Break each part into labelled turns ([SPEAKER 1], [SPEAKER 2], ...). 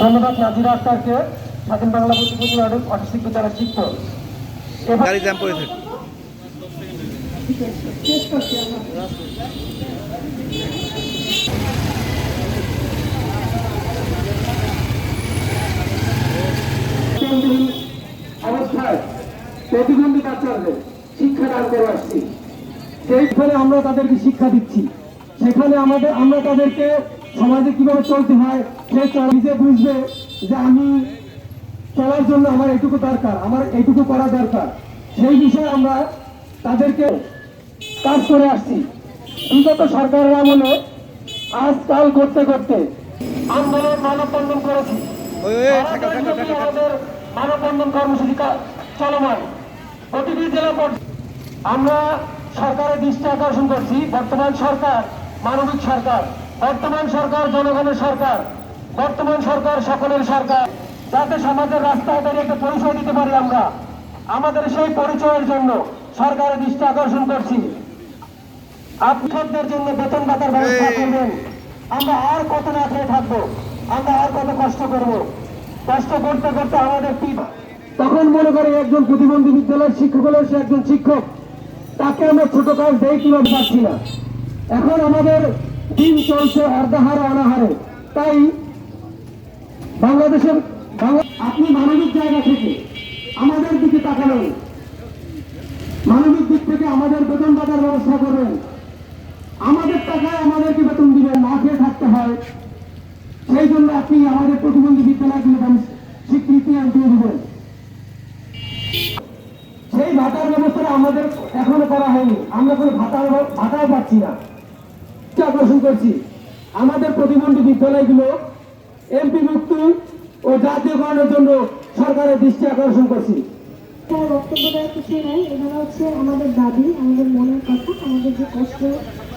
[SPEAKER 1] ধন্যবাদ নাজিরা আক্তারকে। স্বাধীন বাংলা অটিস্টিক
[SPEAKER 2] গাড়ি জ্যাম
[SPEAKER 1] প্রতিবন্ধী অবস্থায় প্রতিবন্ধী বাচ্চাদের শিক্ষা দান করে আসছি। সেইখানে আমরা তাদেরকে শিক্ষা দিচ্ছি সেখানে আমাদের আমরা তাদেরকে সমাজে কীভাবে চলতে হয় সে চ- নিজে বুঝবে যে আমি চলার জন্য আমার এটুকু দরকার আমার এইটুকু করা দরকার। সেই বিষয়ে আমরা তাদেরকে কাজ করে আসছি। বিগত সরকারের আমলে আজকাল করতে করতে আন্দোলন মানববন্ধন করেছি। মানববন্ধন কর্মসূচি চলমান। প্রতিটি জেলা আমরা সরকারের দৃষ্টি আকর্ষণ করছি বর্তমান সরকার মানবিক সরকার। বর্তমান সরকার জনগণের সরকার বর্তমান সরকার সকলের সরকার যাতে সমাজের রাস্তায় দাঁড়িয়ে একটা পরিচয় দিতে পারি আমরা। আমাদের সেই পরিচয়ের জন্য সরকারের দৃষ্টি আকর্ষণ করছি। আপনাদের জন্য বেতন ভাতার ব্যবস্থা। করবেন। আমরা আর কত না খেয়ে থাকব আমরা আর কত কষ্ট করব। কষ্ট করতে করতে আমাদের পিঠ তখন মনে করে একজন প্রতিবন্ধী বিদ্যালয়ের শিক্ষক হলেও সে একজন শিক্ষক। তাকে আমরা ছোট কাজ দেই কীভাবে পাচ্ছি না। এখন আমাদের দিন চলছে অর্ধাহারে অনাহারে। তাই বাংলাদেশের আপনি মানবিক জায়গা থেকে আমাদের দিকে তাকালেন। মানবিক দিক থেকে আমাদের বেতন ভাতার ব্যবস্থা করবেন। আমাদের টাকায় আমাদেরকে বেতন দিবেন, না খেয়ে থাকতে হয়। সেই জন্য আপনি আমাদের প্রতিবন্ধী বিদ্যালয়গুলোকে স্বীকৃতি দিয়ে দিবেন। সেই ভাতার ব্যবস্থাটা আমাদের এখনও করা হয়নি। আমরা কোনো ভাতার ভাতাও পাচ্ছি না। কি আকর্ষণ করছি। আমাদের প্রতিবন্ধী বিদ্যালয়গুলো এমপি মুক্তি ও জাতীয়করণের জন্য সরকারের দৃষ্টি আকর্ষণ করছি।
[SPEAKER 3] বক্তব্য দেওয়ার কিছুই নাই, এগুলো হচ্ছে আমাদের দাবি, আমাদের মনের কথা, আমাদের যে কষ্ট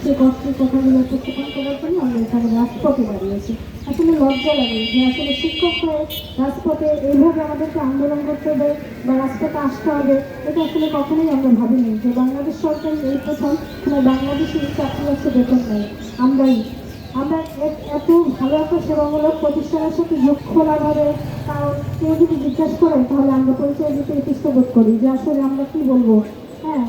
[SPEAKER 3] সেই কষ্টের কথাগুলো উপস্থাপন করার জন্য আমরা এখানে রাজপথে দাঁড়িয়েছি। আসলে লজ্জা লাগে যে আসলে শিক্ষক হয়ে রাজপথে এইভাবে আমাদেরকে আন্দোলন করতে হবে বা রাজপথে আসতে হবে, এটা আসলে কখনোই আমরা ভাবিনি যে বাংলাদেশ সরকার এই প্রথম মানে বাংলাদেশি চাকরি হচ্ছে বেতন নেই আমরাই। আমরা এত ভালো একটা সেবামূলক প্রতিষ্ঠানের সাথে যোগ খোলাভাবে কারণ কেউ যদি জিজ্ঞেস করে তাহলে আমরা পরিচয় দিতে ইতস্ত বোধ করি যে আসলে আমরা কি বলব। হ্যাঁ